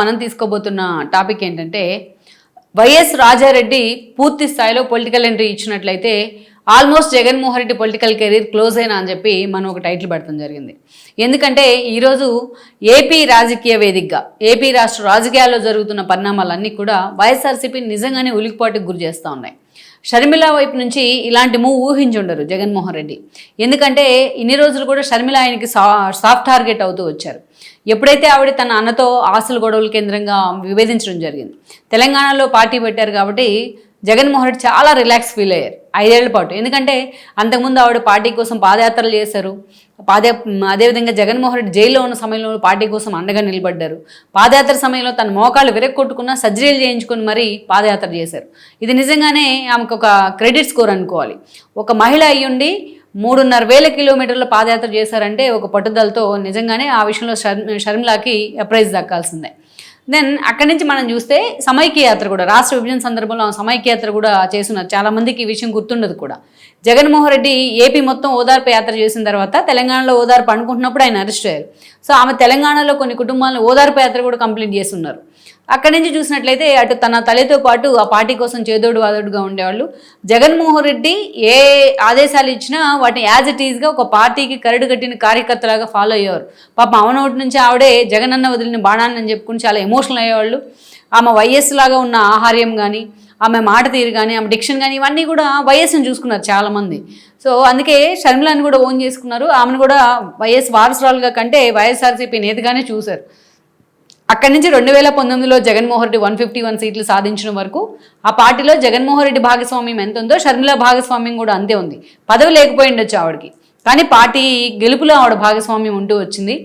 మనం తీసుకోబోతున్న టాపిక్ ఏంటంటే వైఎస్ రాజారెడ్డి పూర్తి స్థాయిలో పొలిటికల్ ఎంట్రీ ఇచ్చినట్లయితే almost Jaganmohan Reddy political career close అయినా అని చెప్పి మనం ఒక టైటిల్ పెడతాం జరిగింది. ఎందుకంటే ఈరోజు ఏపీ రాజకీయ వేదికగా ఏపీ రాష్ట్ర రాజకీయాల్లో జరుగుతున్న పరిణామాలన్నీ కూడా వైఎస్ఆర్సీపీ నిజంగానే ఉలికిపాటుకు గురి చేస్తూ ఉన్నాయి. షర్మిల వైపు నుంచి ఇలాంటి మూవ్ ఊహించుండరు జగన్మోహన్ రెడ్డి. ఎందుకంటే ఇన్ని రోజులు కూడా షర్మిల ఆయనకి సా సాఫ్ట్ టార్గెట్ అవుతూ వచ్చారు. ఎప్పుడైతే ఆవిడ తన అన్నతో ఆస్తుల గొడవల కేంద్రంగా విభేదించడం జరిగింది తెలంగాణలో పార్టీ పెట్టారు కాబట్టి జగన్మోహన్ రెడ్డి చాలా రిలాక్స్ ఫీల్ అయ్యారు ఐదేళ్ళ పాటు. ఎందుకంటే అంతకుముందు ఆవిడ పార్టీ కోసం పాదయాత్రలు చేశారు. పాద అదేవిధంగా జగన్మోహన్ రెడ్డి జైల్లో ఉన్న సమయంలో పార్టీ కోసం అండగా నిలబడ్డారు. పాదయాత్ర సమయంలో తన మోకాళ్ళు విరక్కొట్టుకున్న సర్జరీలు చేయించుకుని మరీ పాదయాత్ర చేశారు. ఇది నిజంగానే ఆమెకు ఒక క్రెడిట్ స్కోర్ అనుకోవాలి. ఒక మహిళ అయ్యుండి మూడున్నర వేల కిలోమీటర్ల పాదయాత్ర చేశారంటే ఒక పట్టుదలతో నిజంగానే ఆ విషయంలో షర్ షర్మిలాకి ప్రైజ్ దక్కాల్సిందే. దెన్ అక్కడి నుంచి మనం చూస్తే సమైక్య యాత్ర కూడా రాష్ట్ర విభజన సందర్భంలో సమైక్య యాత్ర కూడా చేస్తున్నారు. చాలామందికి ఈ విషయం గుర్తుండదు కూడా. జగన్మోహన్ రెడ్డి ఏపీ మొత్తం ఓదార్పు యాత్ర చేసిన తర్వాత తెలంగాణలో ఓదార్పు అనుకుంటున్నప్పుడు ఆయన అరెస్ట్ అయ్యారు. సో ఆమె తెలంగాణలో కొన్ని కుటుంబాలను ఓదార్పు యాత్ర కూడా కంప్లీట్ చేస్తున్నారు. అక్కడి నుంచి చూసినట్లయితే అటు తన తల్లితో పాటు ఆ పార్టీ కోసం చేదోడు వాదోడుగా ఉండేవాళ్ళు. జగన్మోహన్ రెడ్డి ఏ ఆదేశాలు ఇచ్చినా వాటిని యాజ్ ఇట్ ఈజ్గా ఒక పార్టీకి కరడు కట్టిన కార్యకర్తలాగా ఫాలో అయ్యేవారు. పాప అవనోటి నుంచి ఆవిడే జగనన్న వదిలిన బాణాన్ని అని చెప్పుకుని చాలా ఎమోషనల్ అయ్యేవాళ్ళు. ఆమె వైఎస్ లాగా ఉన్న ఆహార్యం కానీ ఆమె మాట తీరు కానీ ఆమె డిక్షన్ కానీ ఇవన్నీ కూడా వైఎస్ని చూసుకున్నారు చాలామంది సో అందుకే షర్మిలాని కూడా ఓన్ చేసుకున్నారు. ఆమెను కూడా వైఎస్ వారసురాలుగా కంటే వైఎస్ఆర్సీపీ నేతగానే చూశారు. అక్కడి నుంచి రెండు వేల పంతొమ్మిదిలో Jaganmohan Reddy one fifty one సీట్లు సాధించిన వరకు ఆ పార్టీలో జగన్మోహన్ రెడ్డి భాగస్వామ్యం ఎంత ఉందో షర్మిల భాగస్వామ్యం కూడా అంతే ఉంది. పదవి లేకపోయి ఉండొచ్చు ఆవిడకి. కానీ పార్టీ గెలుపులో ఆవిడ భాగస్వామ్యం ఉంటూ వచ్చింది.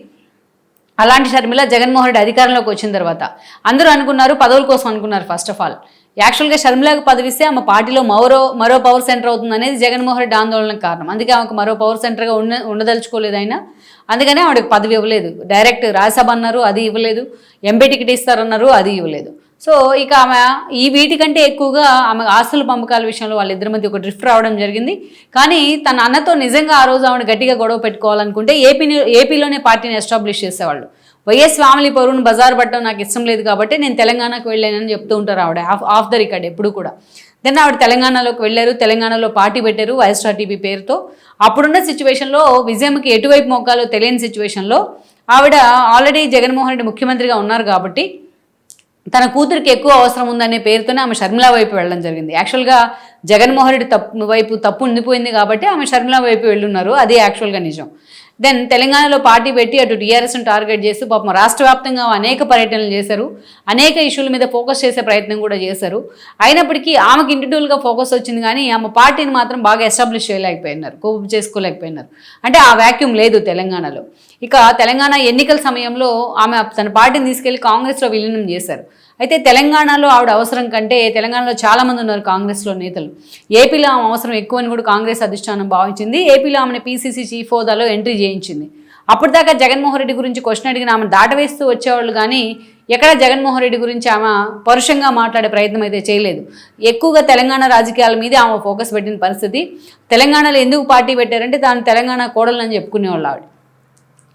అలాంటి షర్మిల జగన్మోహన్ రెడ్డి అధికారంలోకి వచ్చిన తర్వాత అందరూ అనుకున్నారు పదవుల కోసం అనుకున్నారు ఫస్ట్ ఆఫ్ ఆల్ యాక్చువల్గా షర్మిలకు పదవిస్తే ఆమె పార్టీలో మరో మరో పవర్ సెంటర్ అవుతుంది అనేది జగన్మోహన్ రెడ్డి ఆందోళనకు కారణం. అందుకే ఆమెకు మరో పవర్ సెంటర్గా ఉండ ఉండదలుచుకోలేదు ఆయన. అందుకనే ఆవిడకి పదవి ఇవ్వలేదు. డైరెక్ట్ రాజ్యసభ అన్నారు అది ఇవ్వలేదు. ఎంపీ టికెట్ ఇస్తారన్నారు అది ఇవ్వలేదు. సో ఇక ఆమె ఈ వీటికంటే ఎక్కువగా ఆమె ఆస్తుల పంపకాల విషయంలో వాళ్ళిద్దరి మధ్య ఒక డ్రిఫ్ట్ రావడం జరిగింది. కానీ తన అన్నతో నిజంగా ఆ రోజు ఆమెను గట్టిగా గొడవ పెట్టుకోవాలనుకుంటే ఏపీని ఏపీలోనే పార్టీని ఎస్టాబ్లిష్ చేసేవాళ్ళు. వైఎస్ ఫ్యామిలీ పరువును బజార్ పట్టడం నాకు ఇష్టం లేదు కాబట్టి నేను తెలంగాణకు వెళ్ళానని చెప్తూ ఉంటారు ఆవిడ ఆఫ్ ఆఫ్ ద రికార్డ్ ఎప్పుడు కూడా. దెన్ ఆవిడ తెలంగాణలోకి వెళ్ళారు తెలంగాణలో పార్టీ పెట్టారు వైఎస్ఆర్టీపీ పేరుతో. అప్పుడున్న సిచ్యువేషన్లో విజయంకి ఎటువైపు మొక్కాలో తెలియని సిచ్యువేషన్లో ఆవిడ ఆల్రెడీ జగన్మోహన్ రెడ్డి ముఖ్యమంత్రిగా ఉన్నారు కాబట్టి తన కూతురికి ఎక్కువ అవసరం ఉందనే పేరుతోనే ఆమె షర్మిల వైపు వెళ్ళడం జరిగింది. యాక్చువల్గా జగన్మోహన్ రెడ్డి తప్పు వైపు తప్పు ఉండిపోయింది కాబట్టి ఆమె షర్మిల వైపు వెళ్ళున్నారు. అది యాక్చువల్గా నిజం. దెన్ తెలంగాణలో పార్టీ పెట్టి అటు టీఆర్ఎస్ను టార్గెట్ చేస్తూ పాపం రాష్ట్ర వ్యాప్తంగా అనేక పర్యటనలు చేశారు. అనేక ఇష్యూల మీద ఫోకస్ చేసే ప్రయత్నం కూడా చేశారు. అయినప్పటికీ ఆమెకి ఇంటిడ్యూల్గా ఫోకస్ వచ్చింది కానీ ఆమె పార్టీని మాత్రం బాగా ఎస్టాబ్లిష్ చేయలేకపోయినారు కోప్ చేసుకోలేకపోయినారు. అంటే ఆ వ్యాక్యూమ్ లేదు తెలంగాణలో. ఇక తెలంగాణ ఎన్నికల సమయంలో ఆమె తన పార్టీని తీసుకెళ్ళి కాంగ్రెస్లో విలీనం చేశారు. అయితే తెలంగాణలో ఆవిడ అవసరం కంటే తెలంగాణలో చాలామంది ఉన్నారు కాంగ్రెస్లో నేతలు. ఏపీలో ఆమె అవసరం ఎక్కువ అని కూడా కాంగ్రెస్ అధిష్టానం భావించింది. ఏపీలో ఆమెను పీసీసీ చీఫ్ హోదాలో ఎంట్రీ చేయించింది. అప్పటిదాకా జగన్మోహన్ రెడ్డి గురించి క్వశ్చన్ అడిగిన ఆమె దాటవేస్తూ వచ్చేవాళ్ళు కానీ ఎక్కడ జగన్మోహన్ రెడ్డి గురించి ఆమె పరుషంగా మాట్లాడే ప్రయత్నం అయితే చేయలేదు. ఎక్కువగా తెలంగాణ రాజకీయాల మీదే ఆమె ఫోకస్ పెట్టిన పరిస్థితి. తెలంగాణలో ఎందుకు పార్టీ పెట్టారంటే తాను తెలంగాణ కోడలని చెప్పుకునేవాళ్ళు ఆవిడ.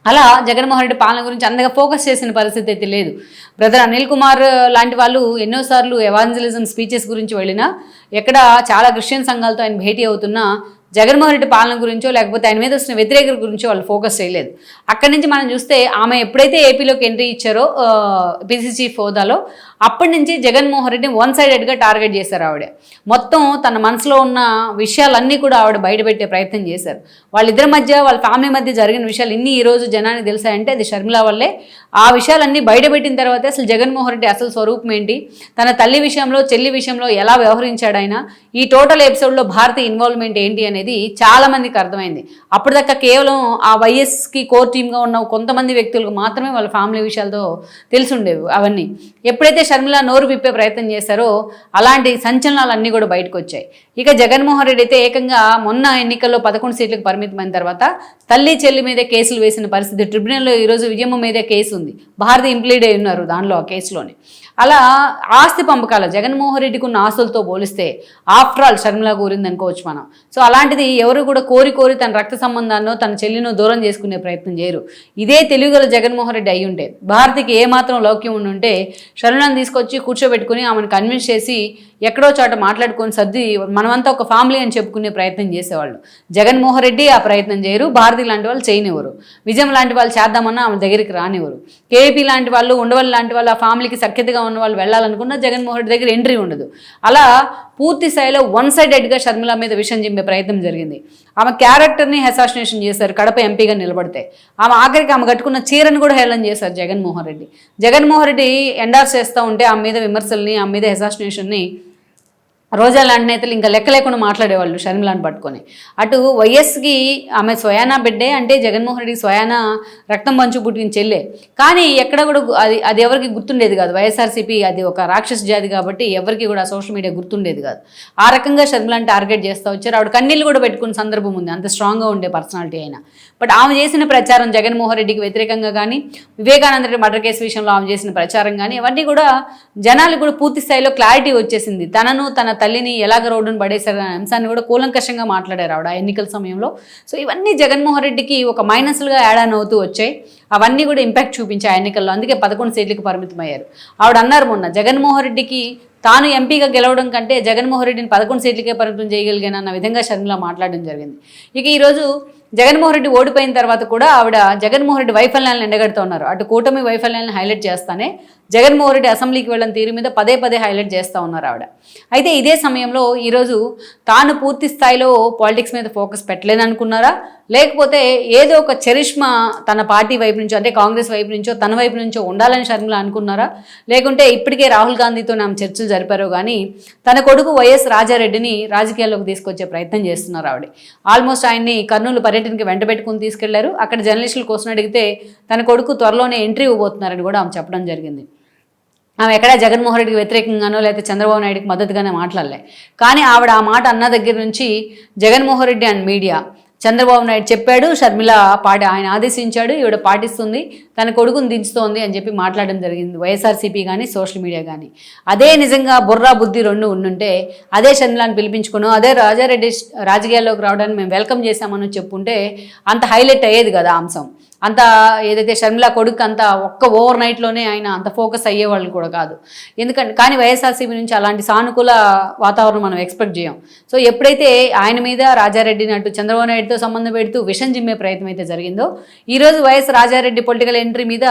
అలా జగన్మోహన్ రెడ్డి పాలన గురించి అంతగా ఫోకస్ చేసిన పరిస్థితి అయితే లేదు. బ్రదర్ అనిల్ కుమార్ లాంటి వాళ్ళు ఎన్నోసార్లు ఎవాంజలిజం స్పీచెస్ గురించి వెళ్ళినా ఎక్కడ చాలా క్రిస్టియన్ సంఘాలతో ఆయన భేటీ అవుతున్నా జగన్మోహన్ రెడ్డి పాలన గురించో లేకపోతే ఆయన మీద వస్తున్న వ్యతిరేకత గురించో వాళ్ళు ఫోకస్ చేయలేదు. అక్కడి నుంచి మనం చూస్తే ఆమె ఎప్పుడైతే ఏపీలోకి ఎంట్రీ ఇచ్చారో పిసిసి హోదాలో అప్పటి నుంచి జగన్మోహన్ రెడ్డిని వన్ సైడెడ్గా టార్గెట్ చేశారు ఆవిడ. మొత్తం తన మనసులో ఉన్న విషయాలన్నీ కూడా ఆవిడ బయటపెట్టే ప్రయత్నం చేశారు. వాళ్ళిద్దరి మధ్య వాళ్ళ ఫ్యామిలీ మధ్య జరిగిన విషయాలు ఇన్ని ఈరోజు జనానికి తెలిసాయంటే అది షర్మిల వల్లే. ఆ విషయాలన్నీ బయటపెట్టిన తర్వాత అసలు జగన్మోహన్ రెడ్డి అసలు స్వరూపం ఏంటి? తన తల్లి విషయంలో చెల్లి విషయంలో ఎలా వ్యవహరించాడు ఆయన? ఈ టోటల్ ఎపిసోడ్లో భారతి ఇన్వాల్వ్మెంట్ ఏంటి అనేది చాలా మందికి అర్థమైంది. అప్పటిదాకా కేవలం ఆ వైఎస్కి కోర్ టీమ్గా ఉన్న కొంతమంది వ్యక్తులకు మాత్రమే వాళ్ళ ఫ్యామిలీ విషయాలతో తెలిసి ఉండేవి అవన్నీ. ఎప్పుడైతే షర్మిల నోరు విప్పే ప్రయత్నం చేశారో అలాంటి సంచలనాలు అన్నీ కూడా బయటకు వచ్చాయి ఇక జగన్మోహన్ రెడ్డి అయితే ఏకంగా మొన్న ఎన్నికల్లో పదకొండు సీట్లకు పరిమితమైన తర్వాత తల్లి చెల్లి మీద కేసులు వేసిన పరిస్థితి ట్రిబ్యునల్లో ఈరోజు విజయమ్మ మీదే కేసు ఉంది. భారతి ఇంప్లీడ్ అయి ఉన్నారు దానిలో ఆ కేసులోని. అలా ఆస్తి పంపకాలు జగన్మోహన్ రెడ్డికి ఉన్న ఆస్తులతో పోలిస్తే ఆఫ్టర్ ఆల్ షర్మిల కూరింది అనుకోవచ్చు మనం. సో అలాంటిది ఎవరు కూడా కోరి కోరి తన రక్త సంబంధాన్నో తన చెల్లినో దూరం చేసుకునే ప్రయత్నం చేయరు. ఇదే తెలుగుల జగన్మోహన్ రెడ్డి అయి ఉంటే భారతికి ఏమాత్రం లౌక్యం ఉండి ఉంటే షర్మిలను తీసుకొచ్చి కూర్చోబెట్టుకుని ఆమెను కన్విన్స్ చేసి ఎక్కడో చోట మాట్లాడుకొని సర్ది మనమంతా ఒక ఫ్యామిలీ అని చెప్పుకునే ప్రయత్నం చేసేవాళ్ళు. జగన్మోహన్ రెడ్డి ఆ ప్రయత్నం చేయరు భారతి లాంటి వాళ్ళు చేయనివ్వరు. విజయం లాంటి వాళ్ళు చేద్దామన్నా ఆమె దగ్గరికి రానివ్వరు. కేపీ లాంటి వాళ్ళు ఉండవల్లి లాంటి వాళ్ళు ఆ ఫ్యామిలీకి సఖ్యతగా ఉన్న వాళ్ళు వెళ్ళాలనుకున్నా జగన్మోహన్ రెడ్డి దగ్గర ఎంట్రీ ఉండదు. అలా పూర్తి స్థాయిలో వన్ సైడెడ్గా షర్మిల మీద విషయం చెప్పే ప్రయత్నం జరిగింది. ఆమె క్యారెక్టర్ని అసాసినేషన్ చేశారు కడప ఎంపీగా నిలబడితే. ఆమె ఆఖరికి ఆమె కట్టుకున్న చీరను కూడా హేళన చేశారు జగన్మోహన్ రెడ్డి. జగన్మోహన్ రెడ్డి ఎండార్స్ చేస్తూ ఉంటే ఆమె మీద విమర్శల్ని ఆమె మీద అసాసినేషన్ని రోజా లాంటి నేతలు ఇంకా లెక్క లేకుండా మాట్లాడేవాళ్ళు షర్మిలాని పట్టుకొని. అటు వైఎస్కి ఆమె స్వయానా బిడ్డే అంటే జగన్మోహన్ రెడ్డి స్వయానా రక్తం పంచు పుట్టిన చెల్లె. కానీ ఎక్కడ కూడా అది అది ఎవరికి గుర్తుండేది కాదు. వైఎస్ఆర్సీపీ అది ఒక రాక్షస జాతి కాబట్టి ఎవరికి కూడా సోషల్ మీడియా గుర్తుండేది కాదు. ఆ రకంగా షర్మిలాని టార్గెట్ చేస్తూ వచ్చారు. ఆవిడ కన్నీళ్ళు కూడా పెట్టుకున్న సందర్భం ఉంది. అంత స్ట్రాంగ్గా ఉండే పర్సనాలిటీ అయినా. బట్ ఆమె చేసిన ప్రచారం జగన్మోహన్ రెడ్డికి వ్యతిరేకంగా కానీ వివేకానంద రెడ్డి మర్డర్ కేసు విషయంలో ఆమె చేసిన ప్రచారం కానీ ఇవన్నీ కూడా జనాలు కూడా పూర్తి స్థాయిలో క్లారిటీ వచ్చేసింది. తనను తన తల్లిని ఎలాగ రోడ్డును పడేశారు అనే అంశాన్ని కూడా కూలంకషంగా మాట్లాడారు ఆవిడ ఎన్నికల సమయంలో. సో ఇవన్నీ జగన్మోహన్ రెడ్డికి ఒక మైనస్లుగా యాడ్ ఆన్ అవుతూ వచ్చాయి. అవన్నీ కూడా ఇంపాక్ట్ చూపించాయి ఆ ఎన్నికల్లో. అందుకే పదకొండు సీట్లకు పరిమితమయ్యారు. ఆవిడ అన్నారు మొన్న జగన్మోహన్ రెడ్డికి తాను ఎంపీగా గెలవడం కంటే జగన్మోహన్ రెడ్డిని పదకొండు సీట్లకే పరిమితం చేయగలిగానన్న విధంగా షర్మిల మాట్లాడడం జరిగింది. ఇక ఈరోజు జగన్మోహన్ రెడ్డి ఓడిపోయిన తర్వాత కూడా ఆవిడ జగన్మోహన్ రెడ్డి వైఫల్యాలను ఎండగడుతూ ఉన్నారు. అటు కూటమి వైఫల్యాలను హైలైట్ చేస్తానే జగన్మోహన్ రెడ్డి అసెంబ్లీకి వెళ్ళిన తీరు మీద పదే పదే హైలైట్ చేస్తూ ఉన్నారు ఆవిడ. అయితే ఇదే సమయంలో ఈరోజు తాను పూర్తి స్థాయిలో పాలిటిక్స్ మీద ఫోకస్ పెట్టలేదనుకున్నారా? లేకపోతే ఏదో ఒక చరిష్మా తన పార్టీ వైపు నుంచో అంటే కాంగ్రెస్ వైపు నుంచో తన వైపు నుంచో ఉండాలని షర్మిల అనుకున్నారా? లేకుంటే ఇప్పటికే రాహుల్ గాంధీతో ఆమె చర్చలు జరిపారో కానీ తన కొడుకు వైఎస్ రాజారెడ్డిని రాజకీయాల్లోకి తీసుకొచ్చే ప్రయత్నం చేస్తున్నారు ఆవిడ. ఆల్మోస్ట్ ఆయన్ని కర్నూలు పర్యటనకి వెంట పెట్టుకుని తీసుకెళ్ళారు. అక్కడ జర్నలిస్టుల కోసం అడిగితే తన కొడుకు త్వరలోనే ఎంట్రీ ఇవ్వబోతున్నారని కూడా ఆమె చెప్పడం జరిగింది. ఆమె ఎక్కడా జగన్మోహన్ రెడ్డికి వ్యతిరేకంగానో లేకపోతే చంద్రబాబు నాయుడుకి మద్దతుగానే మాట్లాడలే. కానీ ఆవిడ ఆ మాట అన్న దగ్గర నుంచి జగన్మోహన్ రెడ్డి అండ్ మీడియా చంద్రబాబు నాయుడు చెప్పాడు షర్మిల పాటి ఆయన ఆదేశించాడు ఈవిడ పాటిస్తుంది తన కొడుకుని దించుతోంది అని చెప్పి మాట్లాడడం జరిగింది వైఎస్ఆర్సీపీ కానీ సోషల్ మీడియా కానీ అదే నిజంగా బుర్రా బుద్ధి రెండు ఉండుంటే అదే షర్మిలాని పిలిపించుకున్నాం అదే రాజారెడ్డి రాజకీయాల్లోకి రావడానికి మేము వెల్కమ్ చేశామని చెప్పుంటే అంత హైలైట్ అయ్యేది కదా అంశం. అంత ఏదైతే షర్మిల కొడుకు అంత ఒక్క ఓవర్ నైట్లోనే ఆయన అంత ఫోకస్ అయ్యేవాళ్ళు కూడా కాదు. ఎందుకంటే కానీ వైఎస్ఆర్సీపీ నుంచి అలాంటి సానుకూల వాతావరణం మనం ఎక్స్పెక్ట్ చేయం. సో ఎప్పుడైతే ఆయన మీద రాజారెడ్డిని అంటూ చంద్రబాబు నాయుడుతో సంబంధం పెడుతూ విషం జిమ్మే ప్రయత్నం అయితే జరిగిందో ఈరోజు వైఎస్ రాజారెడ్డి పొలిటికల్ ఎంట్రీ మీద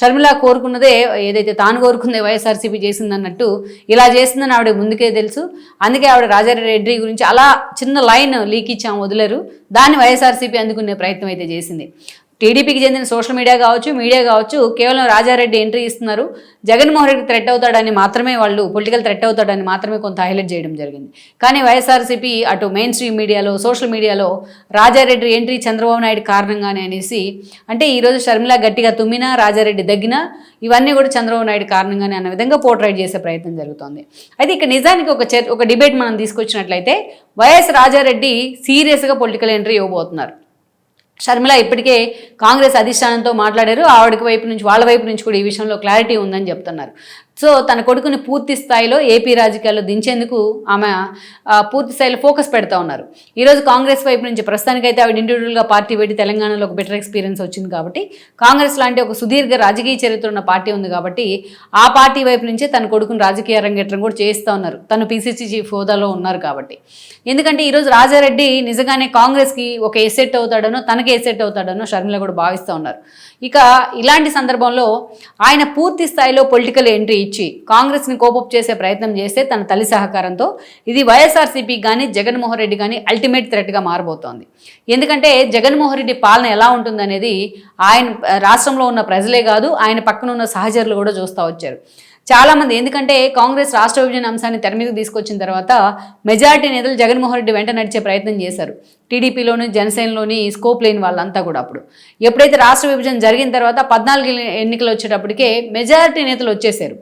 షర్మిల కోరుకున్నదే ఏదైతే తాను కోరుకుందే వైఎస్ఆర్సీపీ చేసిందన్నట్టు ఇలా చేసిందని ఆవిడ ముందుకే తెలుసు. అందుకే ఆవిడ రాజారెడ్డి గురించి అలా చిన్న లైన్ లీక్ ఇచ్చాము వదిలేరు. దాన్ని వైఎస్ఆర్సీపీ అందుకునే ప్రయత్నం అయితే చేసింది. టీడీపీకి చెందిన సోషల్ మీడియా కావచ్చు మీడియా కావచ్చు కేవలం రాజారెడ్డి ఎంట్రీ ఇస్తున్నారు. జగన్మోహన్ రెడ్డి థ్రెట్ అవుతాడని మాత్రమే వాళ్ళు పొలిటికల్ థ్రెట్ అవుతాడని మాత్రమే కొంత హైలైట్ చేయడం జరిగింది. కానీ వైఎస్ఆర్సీపీ అటు మెయిన్ స్ట్రీమ్ మీడియాలో సోషల్ మీడియాలో రాజారెడ్డి ఎంట్రీ చంద్రబాబు నాయుడు కారణంగానే అనేసి అంటే ఈరోజు షర్మిల గట్టిగా తుమ్మినా రాజారెడ్డి దగ్గినా ఇవన్నీ కూడా చంద్రబాబు నాయుడు కారణంగానే అన్న విధంగా పోర్ట్రైట్ చేసే ప్రయత్నం జరుగుతోంది. అయితే ఇక్కడ నిజానికి ఒక ఒక డిబేట్ మనం తీసుకొచ్చినట్లయితే వైఎస్ రాజారెడ్డి సీరియస్గా పొలిటికల్ ఎంట్రీ ఇవ్వబోతున్నారు. షర్మిల ఇప్పటికే కాంగ్రెస్ అధిష్టానంతో మాట్లాడారు. ఆవిడకి వైపు నుంచి వాళ్ళ వైపు నుంచి కూడా ఈ విషయంలో క్లారిటీ ఉందని చెప్తున్నారు. సో తన కొడుకుని పూర్తి స్థాయిలో ఏపీ రాజకీయాల్లో దించేందుకు ఆమె పూర్తి స్థాయిలో ఫోకస్ పెడతా ఉన్నారు. ఈరోజు కాంగ్రెస్ వైపు నుంచి ప్రస్తుతానికైతే ఆవిడ ఇండివిజువల్గా పార్టీ పెట్టి తెలంగాణలో ఒక బెటర్ ఎక్స్పీరియన్స్ వచ్చింది కాబట్టి కాంగ్రెస్ లాంటి ఒక సుదీర్ఘ రాజకీయ చరిత్ర ఉన్న పార్టీ ఉంది కాబట్టి ఆ పార్టీ వైపు నుంచే తన కొడుకుని రాజకీయ రంగేట్రం కూడా చేస్తూ ఉన్నారు. తను పీసీసీ చీఫ్ హోదాలో ఉన్నారు కాబట్టి. ఎందుకంటే ఈరోజు రాజారెడ్డి నిజంగానే కాంగ్రెస్కి ఒక ఎసెట్ అవుతాడనో తనకి ఎసెట్ అవుతాడనో షర్మిల కూడా భావిస్తూ ఉన్నారు. ఇక ఇలాంటి సందర్భంలో ఆయన పూర్తి స్థాయిలో పొలిటికల్ ఎంట్రీ ఇచ్చి కాంగ్రెస్ని కోపప్ చేసే ప్రయత్నం చేస్తే తన తల్లి సహకారంతో ఇది వైఎస్ఆర్సీపీ కానీ జగన్మోహన్ రెడ్డి కానీ అల్టిమేట్ థ్రెట్గా మారబోతోంది. ఎందుకంటే జగన్మోహన్ రెడ్డి పాలన ఎలా ఉంటుందనేది ఆయన రాష్ట్రంలో ఉన్న ప్రజలే కాదు ఆయన పక్కన ఉన్న సహచరులు కూడా చూస్తూ వచ్చారు. చాలామంది ఎందుకంటే కాంగ్రెస్ రాష్ట్ర విభజన అంశాన్ని తెర తీసుకొచ్చిన తర్వాత మెజారిటీ నేతలు జగన్మోహన్ రెడ్డి వెంట నడిచే ప్రయత్నం చేశారు. టీడీపీలోని జనసేనలోని స్కోప్ లేని వాళ్ళంతా కూడా అప్పుడు. ఎప్పుడైతే రాష్ట్ర విభజన జరిగిన తర్వాత పద్నాలుగు ఎన్నికలు వచ్చేటప్పటికే మెజారిటీ నేతలు వచ్చేసారు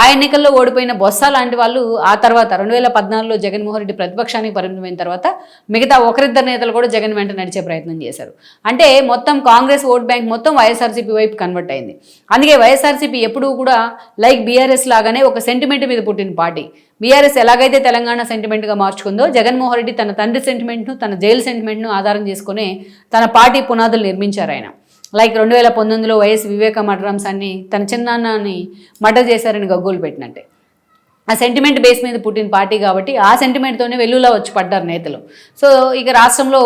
ఆ ఎన్నికల్లో ఓడిపోయిన బొత్స లాంటి వాళ్ళు ఆ తర్వాత రెండు వేల పద్నాలుగులో జగన్మోహన్ రెడ్డి ప్రతిపక్షానికి పరిమితమైన తర్వాత మిగతా ఒకరిద్దరు నేతలు కూడా జగన్ వెంట నడిచే ప్రయత్నం చేశారు. అంటే మొత్తం కాంగ్రెస్ ఓట్ బ్యాంక్ మొత్తం వైఎస్ఆర్సీపీ వైపు కన్వర్ట్ అయింది. అందుకే వైఎస్ఆర్సీపీ ఎప్పుడూ కూడా లైక్ బీఆర్ఎస్ లాగానే ఒక సెంటిమెంట్ మీద పుట్టిన పార్టీ. బీఆర్ఎస్ ఎలాగైతే తెలంగాణ సెంటిమెంట్గా మార్చుకుందో జగన్మోహన్ రెడ్డి తన తండ్రి సెంటిమెంట్ను తన జైలు సెంటిమెంట్ను ఆధారం చేసుకుని తన పార్టీ పునాదులు నిర్మించారు ఆయన. లైక్ రెండు వేల పంతొమ్మిదిలో వైఎస్ వివేక మటరాంశాన్ని తన చిన్నాన్నని మర్డర్ చేశారని గగ్గోలు పెట్టినట్టే. ఆ సెంటిమెంట్ బేస్ మీద పుట్టిన పార్టీ కాబట్టి ఆ సెంటిమెంట్తోనే వెల్లులా వచ్చి పడ్డారు నేతలు. సో ఇక రాష్ట్రంలో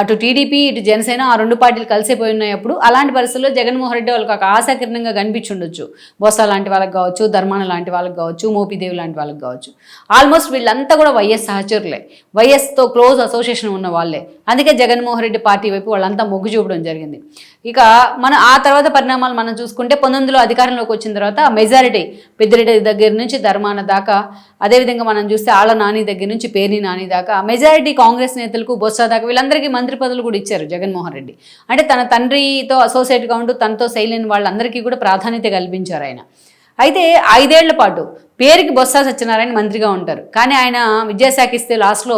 అటు టీడీపీ ఇటు జనసేన ఆ రెండు పార్టీలు కలిసిపోయి ఉన్నాయి అప్పుడు అలాంటి పరిస్థితుల్లో జగన్మోహన్ రెడ్డి వాళ్ళకి ఒక ఆశాకిరణంగా కనిపించుండొచ్చు. బొత్స లాంటి వాళ్ళకి కావచ్చు ధర్మాన లాంటి వాళ్ళకి కావచ్చు మోపిదేవి లాంటి వాళ్ళకి కావచ్చు. ఆల్మోస్ట్ వీళ్ళంతా కూడా వైఎస్ సహచరులే. వైఎస్తో క్లోజ్ అసోసియేషన్ ఉన్న వాళ్ళే. అందుకే జగన్మోహన్ రెడ్డి పార్టీ వైపు వాళ్ళంతా మొగ్గు చూపడం జరిగింది. ఇక మన ఆ తర్వాత పరిణామాలు మనం చూసుకుంటే పంతొమ్మిదిలో అధికారంలోకి వచ్చిన తర్వాత మెజారిటీ పెద్దిరెడ్డి దగ్గర నుంచి ధర్మాన దాకా అదేవిధంగా మనం చూస్తే ఆళ్ళ నాని దగ్గర నుంచి పేర్ని నాని దాకా మెజారిటీ కాంగ్రెస్ నేతలకు బొత్స దాకా వీళ్ళందరికీ మంత్రి పదవులు కూడా ఇచ్చారు జగన్మోహన్ రెడ్డి. అంటే తన తండ్రితో అసోసియేట్గా ఉంటూ తనతో శైలిని వాళ్ళందరికీ కూడా ప్రాధాన్యత కల్పించారు ఆయన. అయితే ఐదేళ్ళ పాటు పేరుకి బొత్స సత్యనారాయణ మంత్రిగా ఉంటారు. కానీ ఆయన విద్యాశాఖ ఇస్తే లాస్ట్లో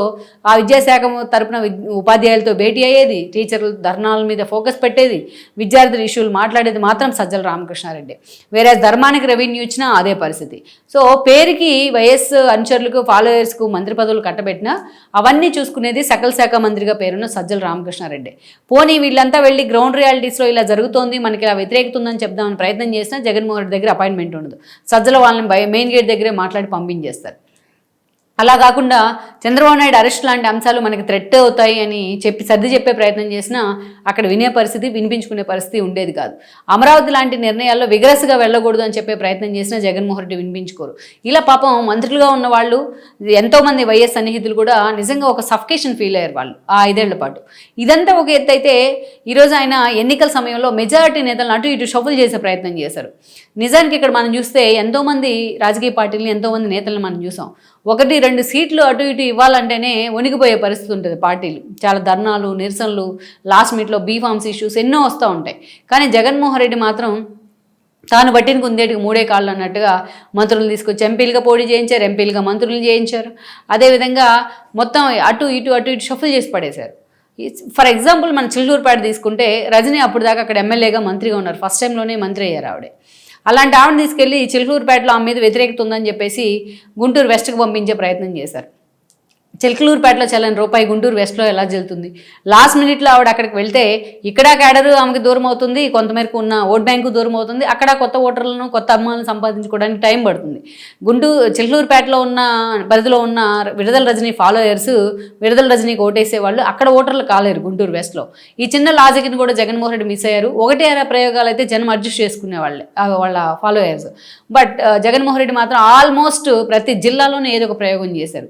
ఆ విద్యాశాఖ తరపున ఉపాధ్యాయులతో భేటీ అయ్యేది టీచర్లు ధర్నాల మీద ఫోకస్ పెట్టేది విద్యార్థుల ఇష్యూలు మాట్లాడేది మాత్రం సజ్జల రామకృష్ణారెడ్డి. వేరే ధర్మానికి రెవెన్యూ ఇచ్చినా అదే పరిస్థితి. సో పేరుకి వైఎస్ అనుచరులకు ఫాలోయర్స్కు మంత్రి పదవులు కట్టబెట్టినా అవన్నీ చూసుకునేది సకల శాఖ మంత్రిగా పేరున్న సజ్జల రామకృష్ణారెడ్డి. పోనీ వీళ్ళంతా వెళ్ళి గ్రౌండ్ రియాలిటీస్లో ఇలా జరుగుతోంది మనకి ఇలా వ్యతిరేకత ఉందని చెప్దామని ప్రయత్నం చేసినా జగన్మోహన్ రెడ్డి దగ్గర అపాయింట్మెంట్ ఉండదు. సజ్జల వాళ్ళని మెయిన్ గేట్ దగ్గరే మాట్లాడి పంపించేస్తారు. అలా కాకుండా చంద్రబాబు నాయుడు అరెస్ట్ లాంటి అంశాలు మనకి థ్రెట్ అవుతాయి అని చెప్పి సర్ది చెప్పే ప్రయత్నం చేసినా అక్కడ వినే పరిస్థితి వినిపించుకునే పరిస్థితి ఉండేది కాదు. అమరావతి లాంటి నిర్ణయాల్లో విగరస్గా వెళ్ళకూడదు అని చెప్పే ప్రయత్నం చేసినా జగన్మోహన్ రెడ్డి వినిపించుకోరు. ఇలా పాపం మంత్రులుగా ఉన్న వాళ్ళు ఎంతోమంది వైఎస్ సన్నిహితులు కూడా నిజంగా ఒక సఫకేషన్ ఫీల్ అయ్యారు వాళ్ళు ఆ ఐదేళ్ళ పాటు. ఇదంతా ఒక ఎత్తు అయితే ఈరోజు ఆయన ఎన్నికల సమయంలో మెజారిటీ నేతలను అటు ఇటు షఫుల్ చేసే ప్రయత్నం చేశారు. నిజానికి ఇక్కడ మనం చూస్తే ఎంతోమంది రాజకీయ పార్టీలని ఎంతోమంది నేతలను మనం చూసాం. ఒకటి రెండు సీట్లు అటు ఇటు ఇవ్వాలంటేనే వణికిపోయే పరిస్థితి ఉంటుంది పార్టీలు. చాలా ధర్నాలు నిరసనలు లాస్ట్ మీట్లో బీఫామ్స్ ఇష్యూస్ ఎన్నో వస్తూ ఉంటాయి. కానీ జగన్మోహన్ రెడ్డి మాత్రం తాను పట్టిన కుందేటికి మూడే కాళ్ళు అన్నట్టుగా మంత్రులు తీసుకొచ్చి ఎంపీలుగా పోటీ చేయించారు ఎంపీలుగా మంత్రులు చేయించారు. అదేవిధంగా మొత్తం అటు ఇటు అటు ఇటు షఫుల్ చేసి పడేశారు. ఫర్ ఎగ్జాంపుల్ మన చిల్లూరుపేట తీసుకుంటే రజనీ అప్పుడు దాకా అక్కడ ఎమ్మెల్యేగా మంత్రిగా ఉన్నారు. ఫస్ట్ టైంలోనే మంత్రి అయ్యారు ఆవిడే. అలాంటి ఆవిడ తీసుకెళ్ళి చిలుకూరుపేటలో ఆమె మీద వ్యతిరేకత ఉందని చెప్పేసి గుంటూరు వెస్ట్కి పంపించే ప్రయత్నం చేశారు. చిలకలూరుపేటలో చల్లని రూపాయి గుంటూరు వెస్ట్లో ఎలా జల్లుతుంది? లాస్ట్ మినిట్లో ఆవిడ అక్కడికి వెళ్తే ఇక్కడ క్యాడరు ఆమెకి దూరం అవుతుంది కొంతమేరకు ఉన్న ఓట్ బ్యాంకు దూరం అవుతుంది అక్కడ కొత్త ఓటర్లను కొత్త అమ్మాలను సంపాదించుకోవడానికి టైం పడుతుంది. గుంటూరు చిలకలూరుపేటలో ఉన్న పరిధిలో ఉన్న విడుదల రజనీ ఫాలోయర్స్ విడుదల రజనీకి ఓటేసే వాళ్ళు అక్కడ ఓటర్లు కాలేరు గుంటూరు వెస్ట్లో. ఈ చిన్న లాజిక్ని కూడా జగన్మోహన్ రెడ్డి మిస్ అయ్యారు. ఒకటే అర ప్రయోగాలు అయితే జనం అడ్జస్ట్ చేసుకునే వాళ్ళే వాళ్ళ ఫాలోయర్స్. బట్ జగన్మోహన్ రెడ్డి మాత్రం ఆల్మోస్ట్ ప్రతి జిల్లాలోనే ఏదో ఒక ప్రయోగం చేశారు.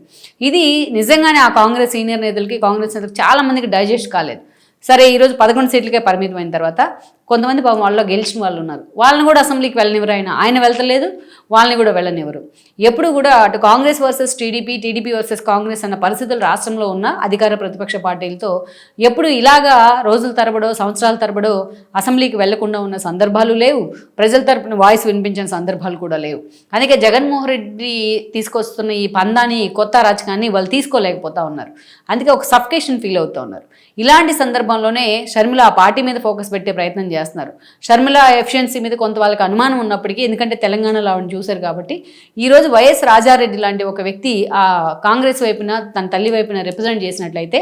ఇది నిజంగానే ఆ కాంగ్రెస్ సీనియర్ నేతలకి కాంగ్రెస్ నేతలకు చాలా మందికి డైజెస్ట్ కాలేదు. సరే ఈరోజు పదకొండు సీట్లకే పరిమితమైన తర్వాత కొంతమంది పాపం వాళ్ళలో గెలిచిన వాళ్ళు ఉన్నారు. వాళ్ళని కూడా అసెంబ్లీకి వెళ్ళనివ్వరు ఆయన. ఆయన వెళ్తలేదు వాళ్ళని కూడా వెళ్ళనివ్వరు. ఎప్పుడు కూడా అటు Congress versus TDP TDP versus Congress అన్న పరిస్థితులు రాష్ట్రంలో ఉన్న అధికార ప్రతిపక్ష పార్టీలతో ఎప్పుడు ఇలాగా రోజుల తరబడో సంవత్సరాల తరబడో అసెంబ్లీకి వెళ్ళకుండా ఉన్న సందర్భాలు లేవు. ప్రజల తరపున వాయిస్ వినిపించిన సందర్భాలు కూడా లేవు. అందుకే జగన్మోహన్ రెడ్డి తీసుకొస్తున్న ఈ పందాన్ని కొత్త రాజకాన్ని వాళ్ళు తీసుకోలేకపోతా ఉన్నారు. అందుకే ఒక సఫికేషన్ ఫీల్ అవుతూ ఉన్నారు. ఇలాంటి సందర్భంలోనే షర్మిల ఆ పార్టీ మీద ఫోకస్ పెట్టే ప్రయత్నం చేస్తున్నారు. షర్మిల ఎఫిషియన్సీ మీద కొంత వాళ్ళకి అనుమానం ఉన్నప్పటికీ ఎందుకంటే తెలంగాణలో ఆవిడ చూశారు కాబట్టి ఈరోజు వైఎస్ రాజారెడ్డి లాంటి ఒక వ్యక్తి ఆ కాంగ్రెస్ వైపున తన తల్లి వైపున రిప్రజెంట్ చేసినట్లయితే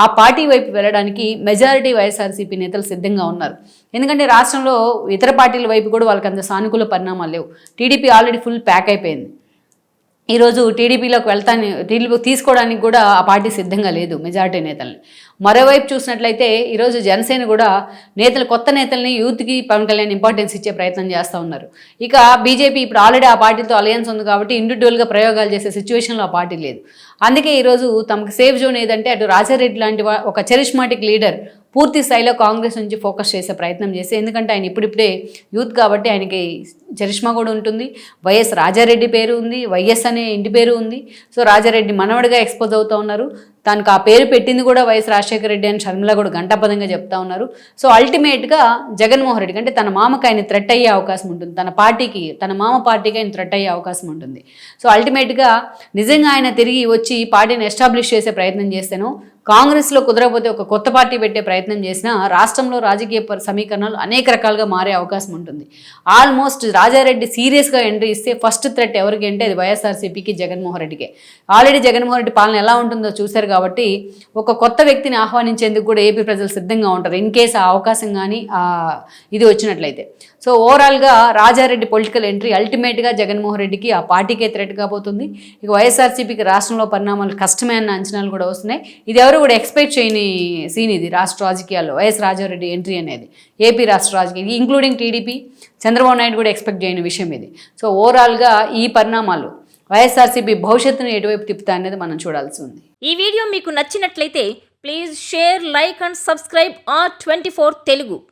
ఆ పార్టీ వైపు వెళ్ళడానికి మెజారిటీ వైఎస్ఆర్సీపీ నేతలు సిద్ధంగా ఉన్నారు. ఎందుకంటే రాష్ట్రంలో ఇతర పార్టీల వైపు కూడా వాళ్ళకి అంత సానుకూల పరిణామాలు లేవు. టీడీపీ ఆల్రెడీ ఫుల్ ప్యాక్ అయిపోయింది. ఈరోజు టీడీపీలోకి వెళ్తాను టీడీపీ తీసుకోవడానికి కూడా ఆ పార్టీ సిద్ధంగా లేదు మెజారిటీ నేతల్ని. మరోవైపు చూసినట్లయితే ఈరోజు జనసేన కూడా నేతలు కొత్త నేతల్ని యూత్కి పవన్ కళ్యాణ్ ఇంపార్టెన్స్ ఇచ్చే ప్రయత్నం చేస్తూ ఉన్నారు. ఇక బీజేపీ ఇప్పుడు ఆల్రెడీ ఆ పార్టీతో అలయన్స్ ఉంది కాబట్టి ఇండివిజువల్గా ప్రయోగాలు చేసే సిచ్యువేషన్లో ఆ పార్టీ లేదు. అందుకే ఈరోజు తమకు సేఫ్ జోన్ ఏదంటే అటు రాజారెడ్డి లాంటి ఒక చరిష్మాటిక్ లీడర్ పూర్తి స్థాయిలో కాంగ్రెస్ నుంచి ఫోకస్ చేసే ప్రయత్నం చేసి ఎందుకంటే ఆయన ఇప్పుడిప్పుడే యూత్ కాబట్టి ఆయనకి చరిష్మా కూడా ఉంటుంది. వైఎస్ రాజారెడ్డి పేరు ఉంది వైఎస్ అనే ఇంటి పేరు ఉంది. సో రాజారెడ్డి మనవడిగా ఎక్స్పోజ్ అవుతూ ఉన్నారు. తనకు ఆ పేరు పెట్టింది కూడా వైఎస్ రాజశేఖర రెడ్డి అని షర్మిల కూడా గంటాపదంగా చెప్తా ఉన్నారు. సో అల్టిమేట్గా జగన్మోహన్ రెడ్డికి అంటే తన మామకు ఆయన థ్రెట్ అయ్యే అవకాశం ఉంటుంది. తన పార్టీకి తన మామ పార్టీకి ఆయన థ్రెట్ అయ్యే అవకాశం ఉంటుంది. సో అల్టిమేట్గా నిజంగా ఆయన తిరిగి వచ్చి పార్టీని ఎస్టాబ్లిష్ చేసే ప్రయత్నం చేస్తేనో కాంగ్రెస్లో కుదరకపోతే ఒక కొత్త పార్టీ పెట్టే ప్రయత్నం చేసినా రాష్ట్రంలో రాజకీయ ప- సమీకరణాలు అనేక రకాలుగా మారే అవకాశం ఉంటుంది. ఆల్మోస్ట్ రాజారెడ్డి సీరియస్గా ఎంట్రీ ఇస్తే ఫస్ట్ థ్రెట్ ఎవరికి అంటే అది వైఎస్ఆర్సీపీకి జగన్మోహన్ రెడ్డికే. ఆల్రెడీ జగన్మోహన్ రెడ్డి పాలన ఎలా ఉంటుందో చూశారు కాబట్టి ఒక కొత్త వ్యక్తిని ఆహ్వానించేందుకు కూడా ఏపీ ప్రజలు సిద్ధంగా ఉంటారు. ఇన్ కేసు ఆ అవకాశం కానీ ఇది వచ్చినట్లయితే. సో ఓవరాల్గా రాజారెడ్డి పొలిటికల్ ఎంట్రీ అల్టిమేట్గా జగన్మోహన్ రెడ్డికి ఆ పార్టీకే థ్రెట్ కాబోతుంది. ఇక వైఎస్ఆర్సీపీకి రాష్ట్రంలో పరిణామాలు కష్టమే అన్న అంచనాలు కూడా వస్తున్నాయి. ఇది ఎవరు కూడా ఎక్స్పెక్ట్ చేయని సీన్ ఇది రాష్ట్ర రాజకీయాల్లో. వైఎస్ రాజారెడ్డి ఎంట్రీ అనేది. ఏపీ రాష్ట్ర రాజకీయాలు ఇంక్లూడింగ్ టీడీపీ చంద్రబాబు నాయుడు కూడా ఎక్స్పెక్ట్ చేయని విషయం ఇది. సో ఓవరాల్గా ఈ పరిణామాలు వైఎస్ఆర్సీపీ భవిష్యత్తును ఎటువైపు తిప్పుతా అనేది మనం చూడాల్సి ఉంది. ఈ వీడియో మీకు నచ్చినట్లయితే please share like and subscribe R twenty Telugu